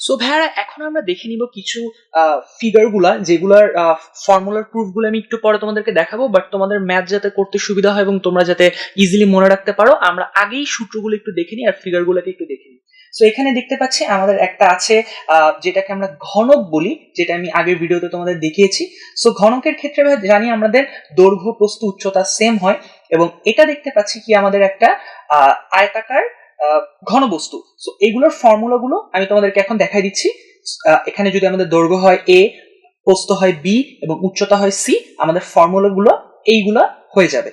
So ভাইয়ারা, এখন আমরা দেখে নিব কিছু ফিগারগুলা, যেগুলার ফর্মুলার প্রুফগুলো আমি একটু পরে তোমাদেরকে দেখাবো বাট তোমাদের ম্যাথ যাতে করতে সুবিধা হয় এবং তোমরা যাতে ইজিলি মনে রাখতে পারো, আমরা আগেই সূত্রগুলো একটু দেখে নিই আর ফিগার গুলোকে একটু দেখে নিই। সো এখানে দেখতে পাচ্ছি আমাদের একটা আছে যেটাকে আমরা ঘনক বলি, যেটা আমি আগের ভিডিওতে তোমাদের দেখিয়েছি। সো ঘনকের ক্ষেত্রে জানি আমাদের দৈর্ঘ্য, প্রস্থ, উচ্চতা সেম হয়, এবং এটা দেখতে পাচ্ছি কি আমাদের একটা আয়তাকার ঘনবস্তু। সো এইগুলোর ফর্মুলাগুলো আমি তোমাদেরকে এখন দেখাই দিচ্ছি। এখানে যদি আমাদের দৈর্ঘ্য হয় এ প্রস্থ হয় বি এবং উচ্চতা হয় সি আমাদের ফর্মুলাগুলো এইগুলা হয়ে যাবে।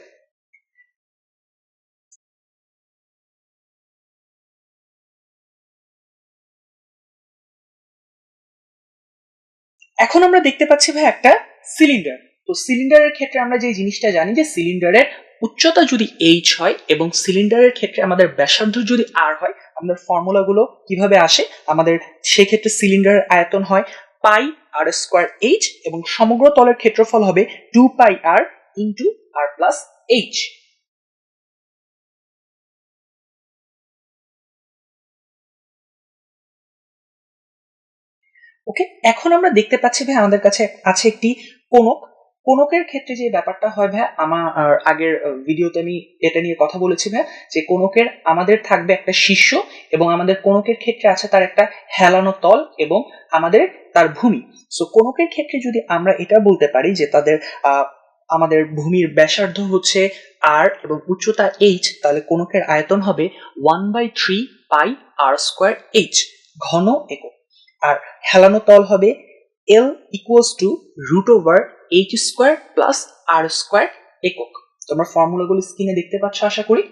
এখন আমরা দেখতে পাচ্ছি ভাই একটা সিলিন্ডার তো সিলিন্ডারের ক্ষেত্রে আমরা যে জিনিসটা জানি যে সিলিন্ডারের উচ্চতা যদি এইচ হয় এবং সিলিন্ডারের ক্ষেত্রে আমাদের ব্যাসার্ধ যদি আর হয় আমাদের ফর্মুলাগুলো কীভাবে আসে? আমাদের সেক্ষেত্রে সিলিন্ডারের আয়তন হয় পাই আর স্কোয়ার এইচ এবং সমগ্র তলের ক্ষেত্রফল হবে two pi r into r plus h okay এখন আমরা দেখতে পাচ্ছি ভাই আমাদের কাছে আছে একটি কোনক কোনকের ক্ষেত্রে যে ব্যাপারটা হয় ভাই আমার আগের ভিডিওতে আমি এটা নিয়ে কথা বলেছি ভাই, যে কোনকের আমাদের থাকবে একটা শীর্ষ এবং আমাদের কোনকের ক্ষেত্রে আছে তার একটা হেলানো তল এবং আমাদের তার ভূমি। সো কোনকের ক্ষেত্রে যদি আমরা এটা বলতে পারি যে তাদের আমাদের ভূমির ব্যাসার্ধ হচ্ছে আর এবং উচ্চতা এইচ তাহলে কোনকের আয়তন হবে one by three pi r square h ঘন একক। আর হেলানো তল হবে l equals to root over h square plus r square একক। তোমরা ফর্মুলাগুলো স্ক্রিনে দেখতে পাচ্ছ, আশা করি।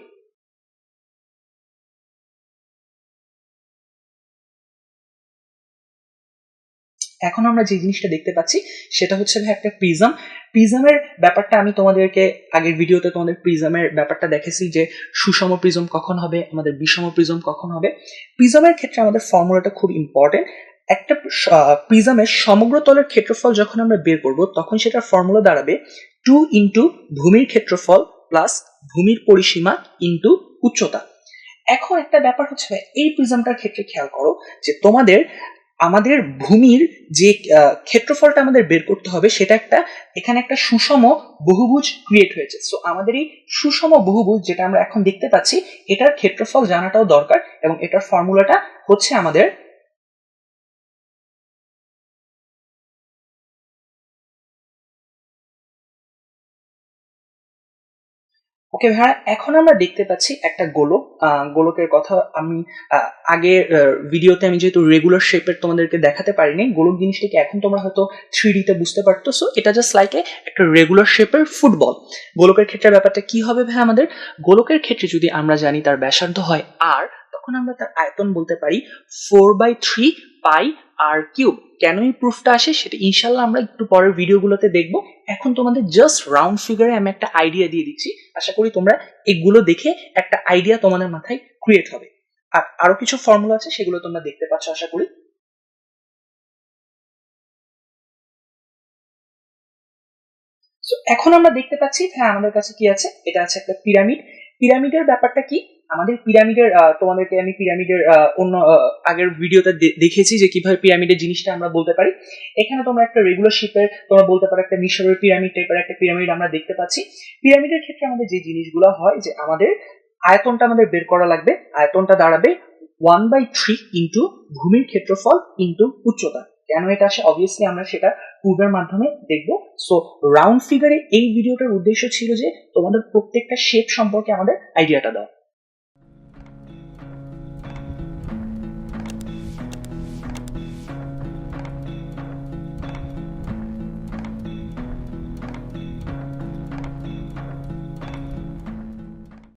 এখন আমরা যে জিনিসটা দেখতে পাচ্ছি, সেটা হচ্ছে ভাই একটা প্রিজম। প্রিজমের ব্যাপারটা আমি তোমাদেরকে আগের ভিডিওতে তোমাদের প্রিজমের ব্যাপারটা দেখেছি যে সুষম প্রিজম কখন হবে, আমাদের বিষম প্রিজম কখন হবে। প্রিজমের ক্ষেত্রে আমাদের ফর্মুলাটা খুব ইম্পর্টেন্ট একটা প্রিজমের সমগ্র তলের ক্ষেত্রফল যখন আমরা বের করব, তখন সেটার ফর্মুলা দাঁড়াবে টু ইন্টু ভূমির ক্ষেত্রফল প্লাস ভূমির পরিসীমা ইন্টু উচ্চতা। এখন একটা ব্যাপার হচ্ছে, এই প্রিজমটার ক্ষেত্রে খেয়াল করো যে তোমাদের, আমাদের ভূমির যে ক্ষেত্রফলটা আমাদের বের করতে হবে, সেটা একটা, এখানে একটা সুষম বহুভুজ ক্রিয়েট হয়েছে। সো আমাদের এই সুষম বহুভুজ যেটা আমরা এখন দেখতে পাচ্ছি, এটার ক্ষেত্রফল জানাটাও দরকার এবং এটার ফর্মুলাটা হচ্ছে আমাদের ওকে ভাইয়া, এখন আমরা দেখতে পাচ্ছি একটা গোলক। গোলকের কথা আমি আগে ভিডিওতে আমি যেহেতু রেগুলার শেপের তোমাদেরকে দেখাতে পারিনি, গোলক জিনিসটাকে এখন তোমরা হয়তো থ্রি ডিতে বুঝতে পারতো সো এটা জাস্ট লাইক এ একটা রেগুলার শেপের ফুটবল গোলকের ক্ষেত্রে ব্যাপারটা কি হবে ভাই আমাদের? গোলকের ক্ষেত্রে যদি আমরা জানি তার ব্যাসার্ধ হয় আর তখন আমরা তার আয়তন বলতে পারি four by three pi r cube কেন এই প্রুফটা আসে সেটা ইনশাল্লাহ আমরা একটু পরের ভিডিওগুলোতে দেখব। এখন তোমাদের জাস্ট রাউন্ড ফিগারে আমি একটা আইডিয়া দিয়ে দিচ্ছি। আশা করি তোমরা এগুলো দেখে একটা আইডিয়া তোমাদের মাথায় ক্রিয়েট হবে। আর আরও কিছু ফর্মুলা আছে, সেগুলো তোমরা দেখতে পাচ্ছ, আশা করি। এখন আমরা দেখতে পাচ্ছি হ্যাঁ আমাদের কাছে কি আছে? এটা আছে একটা পিরামিড পিরামিডের ব্যাপারটা কি? আমাদের পিরামিডের তোমাদেরকে আমি পিরামিডের অন্য আগের ভিডিওতে দেখেছি যে কীভাবে পিরামিডের জিনিসটা আমরা বলতে পারি। এখানে তোমরা একটা রেগুলার শিপের তোমরা বলতে পারো একটা মিশরের পিরামিড টাইপের একটা পিরামিড আমরা দেখতে পাচ্ছি। পিরামিডের ক্ষেত্রে আমাদের যে জিনিসগুলো হয়, যে আমাদের আয়তনটা আমাদের বের করা লাগবে, আয়তনটা দাঁড়াবে ওয়ান বাই থ্রি ইন্টু ভূমির ক্ষেত্রফল ইন্টু উচ্চতা। কেন এটা আসে? অবভিয়াসলি আমরা সেটা পূর্বের মাধ্যমে দেখব। সো রাউন্ড ফিগারে এই ভিডিওটার উদ্দেশ্য ছিল যে তোমাদের প্রত্যেকটা শেপ সম্পর্কে আমাদের আইডিয়াটা দাও।